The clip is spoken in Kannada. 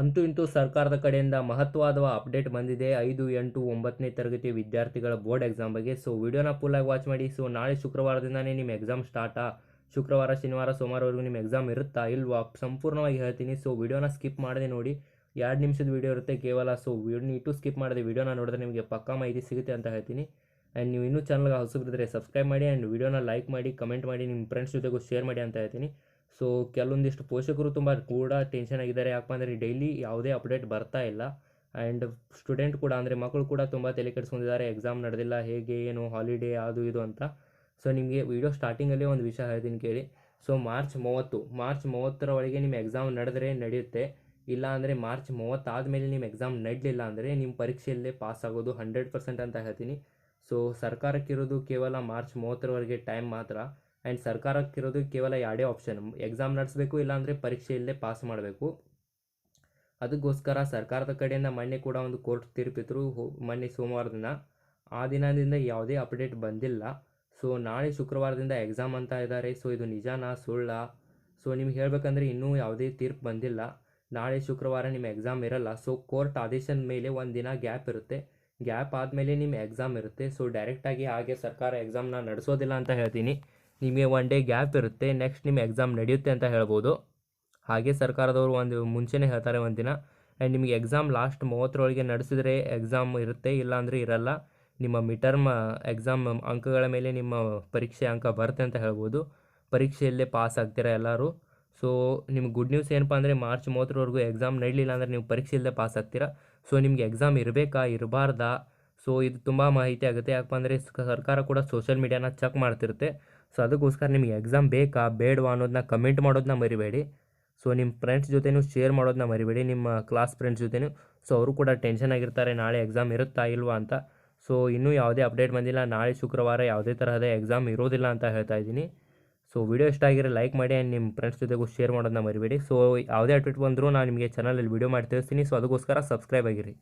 ಅಂತೂ ಇಂತೂ ಸರ್ಕಾರದ ಕಡೆಯಿಂದ ಮಹತ್ವದ ಅಪ್ಡೇಟ್ ಬಂದಿದೆ. ಐದು, ಎಂಟು, ಒಂಬತ್ತನೇ ತರಗತಿ ವಿದ್ಯಾರ್ಥಿಗಳ ಬೋರ್ಡ್ ಎಕ್ಸಾಮ್ ಬಗ್ಗೆ. ಸೊ ವಿಡಿಯೋನ ಫುಲ್ಲಾಗಿ ವಾಚ್ ಮಾಡಿ. ಸೊ ನಾಳೆ ಶುಕ್ರವಾರದಿಂದನೇ ನಿಮ್ಮ ಎಕ್ಸಾಮ್ ಸ್ಟಾರ್ಟಾ ಶುಕ್ರವಾರ, ಶನಿವಾರ, ಸೋಮವಾರವರೆಗೂ ನಿಮ್ಮ ಎಕ್ಸಾಮ್ ಇರುತ್ತಾ ಇಲ್ವಾ? ಸಂಪೂರ್ಣವಾಗಿ ಹೇಳ್ತೀನಿ. ಸೊ ವಿಡಿಯೋನ ಸ್ಕಿಪ್ ಮಾಡದೆ ನೋಡಿ. ಎರಡು ನಿಮಿಷದ ವಿಡಿಯೋ ಇರುತ್ತೆ ಕೇವಲ. ಸೊ ನೀಟು ಸ್ಕಿಪ್ ಮಾಡಿದೆ ವಿಡಿಯೋನ ನೋಡಿದ್ರೆ ನಿಮಗೆ ಪಕ್ಕಾ ಮಾಹಿತಿ ಸಿಗುತ್ತೆ ಅಂತ ಹೇಳ್ತೀನಿ. ಆ್ಯಂಡ್ ನೀವು ಇನ್ನೂ ಚಾನಲ್ಗೆ ಹೊಸಬಿದ್ರೆ ಸಬ್ಸ್ಕ್ರೈಬ್ ಮಾಡಿ. ಆ್ಯಂಡ್ ವಿಡಿಯೋನ ಲೈಕ್ ಮಾಡಿ ಕಮೆಂಟ್ ಮಾಡಿ, ನಿಮ್ಮ ಫ್ರೆಂಡ್ಸ್ ಜೊತೆಗೂ ಶೇರ್ ಮಾಡಿ ಅಂತ ಹೇಳ್ತೀನಿ. ಸೊ ಕೆಲವೊಂದಿಷ್ಟು ಪೋಷಕರು ತುಂಬ ಕೂಡ ಟೆನ್ಷನ್ ಆಗಿದ್ದಾರೆ. ಯಾಕಪ್ಪ ಅಂದರೆ ಡೈಲಿ ಯಾವುದೇ ಅಪ್ಡೇಟ್ ಬರ್ತಾ ಇಲ್ಲ. ಆ್ಯಂಡ್ ಸ್ಟೂಡೆಂಟ್ ಕೂಡ ಅಂದರೆ ಮಕ್ಕಳು ಕೂಡ ತುಂಬ ತಲೆ ಕೆಡಿಸ್ಕೊಂಡಿದ್ದಾರೆ. ಎಕ್ಸಾಮ್ ನಡೆದಿಲ್ಲ, ಹೇಗೆ, ಏನು ಹಾಲಿಡೇ ಅದು, ಇದು ಅಂತ. ಸೊ ನಿಮಗೆ ವಿಡಿಯೋ ಸ್ಟಾರ್ಟಿಂಗಲ್ಲೇ ಒಂದು ವಿಷಯ ಹೇಳ್ತೀನಿ ಕೇಳಿ. ಸೊ ಮಾರ್ಚ್ ಮೂವತ್ತು. ಮಾರ್ಚ್ ಮೂವತ್ತರ ಒಳಗೆ ನಿಮ್ಮ ಎಕ್ಸಾಮ್ ನಡೆದರೆ ನಡೆಯುತ್ತೆ. ಇಲ್ಲ ಅಂದರೆ ಮಾರ್ಚ್ ಮೂವತ್ತಾದಮೇಲೆ ನಿಮ್ಮ ಎಕ್ಸಾಮ್ ನಡಲಿಲ್ಲ ಅಂದರೆ ನಿಮ್ಮ ಪರೀಕ್ಷೆಯಲ್ಲೇ ಪಾಸ್ ಆಗೋದು ಹಂಡ್ರೆಡ್ ಪರ್ಸೆಂಟ್ ಅಂತ ಹೇಳ್ತೀನಿ. ಸೊ ಸರ್ಕಾರಕ್ಕಿರೋದು ಕೇವಲ ಮಾರ್ಚ್ ಮೂವತ್ತರವರೆಗೆ ಟೈಮ್ ಮಾತ್ರ. ಆ್ಯಂಡ್ ಸರ್ಕಾರಕ್ಕಿರೋದು ಕೇವಲ ಎರಡೇ ಆಪ್ಷನ್ ಎಕ್ಸಾಮ್ ನಡೆಸಬೇಕು ಇಲ್ಲಾಂದರೆ ಪರೀಕ್ಷೆಯಲ್ಲೇ ಪಾಸ್ ಮಾಡಬೇಕು. ಅದಕ್ಕೋಸ್ಕರ ಸರ್ಕಾರದ ಕಡೆಯಿಂದ ಮೊನ್ನೆ ಕೂಡ ಒಂದು ಕೋರ್ಟ್ ತೀರ್ಪಿದ್ರು ಮೊನ್ನೆ ಸೋಮವಾರ ದಿನ. ಆ ದಿನದಿಂದ ಯಾವುದೇ ಅಪ್ಡೇಟ್ ಬಂದಿಲ್ಲ. ಸೊ ನಾಳೆ ಶುಕ್ರವಾರದಿಂದ ಎಕ್ಸಾಮ್ ಅಂತ ಇದ್ದಾರೆ ಸೊ ಇದು ನಿಜಾನಾ? ಸುಳ್ಳ? ಸೊ ನಿಮ್ಗೆ ಹೇಳಬೇಕಂದ್ರೆ ಇನ್ನೂ ಯಾವುದೇ ತೀರ್ಪು ಬಂದಿಲ್ಲ. ನಾಳೆ ಶುಕ್ರವಾರ ನಿಮ್ಮ ಎಕ್ಸಾಮ್ ಇರಲ್ಲ. ಸೊ ಕೋರ್ಟ್ ಆದೇಶದ ಮೇಲೆ ಒಂದು ದಿನ ಗ್ಯಾಪ್ ಇರುತ್ತೆ. ಗ್ಯಾಪ್ ಆದಮೇಲೆ ನಿಮ್ಮ ಎಕ್ಸಾಮ್ ಇರುತ್ತೆ. ಸೊ ಡೈರೆಕ್ಟಾಗಿ ಹಾಗೆ ಸರ್ಕಾರ ಎಕ್ಸಾಮ್ನ ನಡೆಸೋದಿಲ್ಲ ಅಂತ ಹೇಳ್ತೀನಿ. ನಿಮಗೆ ಒನ್ ಡೇ ಗ್ಯಾಪ್ ಇರುತ್ತೆ ನೆಕ್ಸ್ಟ್ ನಿಮ್ಮ ಎಕ್ಸಾಮ್ ನಡೆಯುತ್ತೆ ಅಂತ ಹೇಳ್ಬೋದು. ಹಾಗೆ ಸರ್ಕಾರದವರು ಒಂದು ಮುಂಚೆನೇ ಹೇಳ್ತಾರೆ ಒಂದು ದಿನ ಆ್ಯಂಡ್ ನಿಮಗೆ ಎಕ್ಸಾಮ್ ಲಾಸ್ಟ್ ಮೂವತ್ತರೊಳಗೆ ನಡೆಸಿದ್ರೆ ಎಕ್ಸಾಮ್ ಇರುತ್ತೆ, ಇಲ್ಲಾಂದರೆ ಇರಲ್ಲ. ನಿಮ್ಮ ಮಿಟರ್ಮ್ ಎಕ್ಸಾಮ್ ಅಂಕಗಳ ಮೇಲೆ ನಿಮ್ಮ ಪರೀಕ್ಷೆ ಅಂಕ ಬರುತ್ತೆ ಅಂತ ಹೇಳ್ಬೋದು. ಪರೀಕ್ಷೆಯಲ್ಲೇ ಪಾಸ್ ಆಗ್ತೀರಾ ಎಲ್ಲರೂ? ಸೊ ನಿಮ್ಗೆ ಗುಡ್ ನ್ಯೂಸ್ ಏನಪ್ಪ ಅಂದರೆ ಮಾರ್ಚ್ ಮೂವತ್ತರವರೆಗೂ ಎಕ್ಸಾಮ್ ನಡಲಿಲ್ಲ ಅಂದರೆ ನೀವು ಪರೀಕ್ಷೆ ಇಲ್ಲದೆ ಪಾಸ್ ಆಗ್ತೀರಾ? ಸೊ ನಿಮಗೆ ಎಕ್ಸಾಮ್ ಇರಬೇಕಾ, ಇರಬಾರ್ದಾ? ಸೊ, ಇದು ತುಂಬ ಮಾಹಿತಿ ಆಗುತ್ತೆ. ಯಾಕಪ್ಪ ಅಂದರೆ ಸರ್ಕಾರ ಕೂಡ ಸೋಷಿಯಲ್ ಮೀಡಿಯಾನ ಚೆಕ್ ಮಾಡ್ತಿರುತ್ತೆ. ಸೊ, ಅದಕ್ಕೋಸ್ಕರ ನಿಮಗೆ ಎಕ್ಸಾಮ್ ಬೇಕಾ, ಬೇಡವಾ ಅನ್ನೋದನ್ನ ಕಮೆಂಟ್ ಮಾಡೋದನ್ನ ಮರಿಬೇಡಿ. ಸೊ ನಿಮ್ಮ ಫ್ರೆಂಡ್ಸ್ ಜೊತೆನೂ ಶೇರ್ ಮಾಡೋದನ್ನ ಮರಿಬೇಡಿ. ನಿಮ್ಮ ಕ್ಲಾಸ್ ಫ್ರೆಂಡ್ಸ್ ಜೊತೆನೂ. ಸೊ, ಅವರು ಕೂಡ ಟೆನ್ಷನ್ ಆಗಿರ್ತಾರೆ, ನಾಳೆ ಎಕ್ಸಾಮ್ ಇರುತ್ತಾ ಇಲ್ವಾ ಅಂತ. ಸೊ, ಇನ್ನೂ ಯಾವುದೇ ಅಪ್ಡೇಟ್ ಬಂದಿಲ್ಲ. ನಾಳೆ ಶುಕ್ರವಾರ ಯಾವುದೇ ತರಹದ ಎಕ್ಸಾಮ್ ಇರೋದಿಲ್ಲ ಅಂತ ಹೇಳ್ತಾ ಇದ್ದೀನಿ. ಸೊ ವಿಡಿಯೋ ಇಷ್ಟ ಆಗಿರೋ ಲೈಕ್ ಮಾಡಿ ಆ್ಯಂಡ್ ನಿಮ್ಮ ಫ್ರೆಂಡ್ಸ್ ಜೊತೆಗೂ ಶೇರ್ ಮಾಡೋದನ್ನ ಮರಿಬೇಡಿ. ಸೊ, ಯಾವುದೇ ಅಪ್ಡೇಟ್ ಬಂದರೂ ನಾನು ನಿಮಗೆ ಚಾನಲಲ್ಲಿ ವಿಡಿಯೋ ಮಾಡಿ ತಿಳಿಸ್ತೀನಿ. ಸೊ, ಅದಕ್ಕೋಸ್ಕರ ಸಬ್ಸ್ಕ್ರೈಬ್ ಆಗಿರಿ.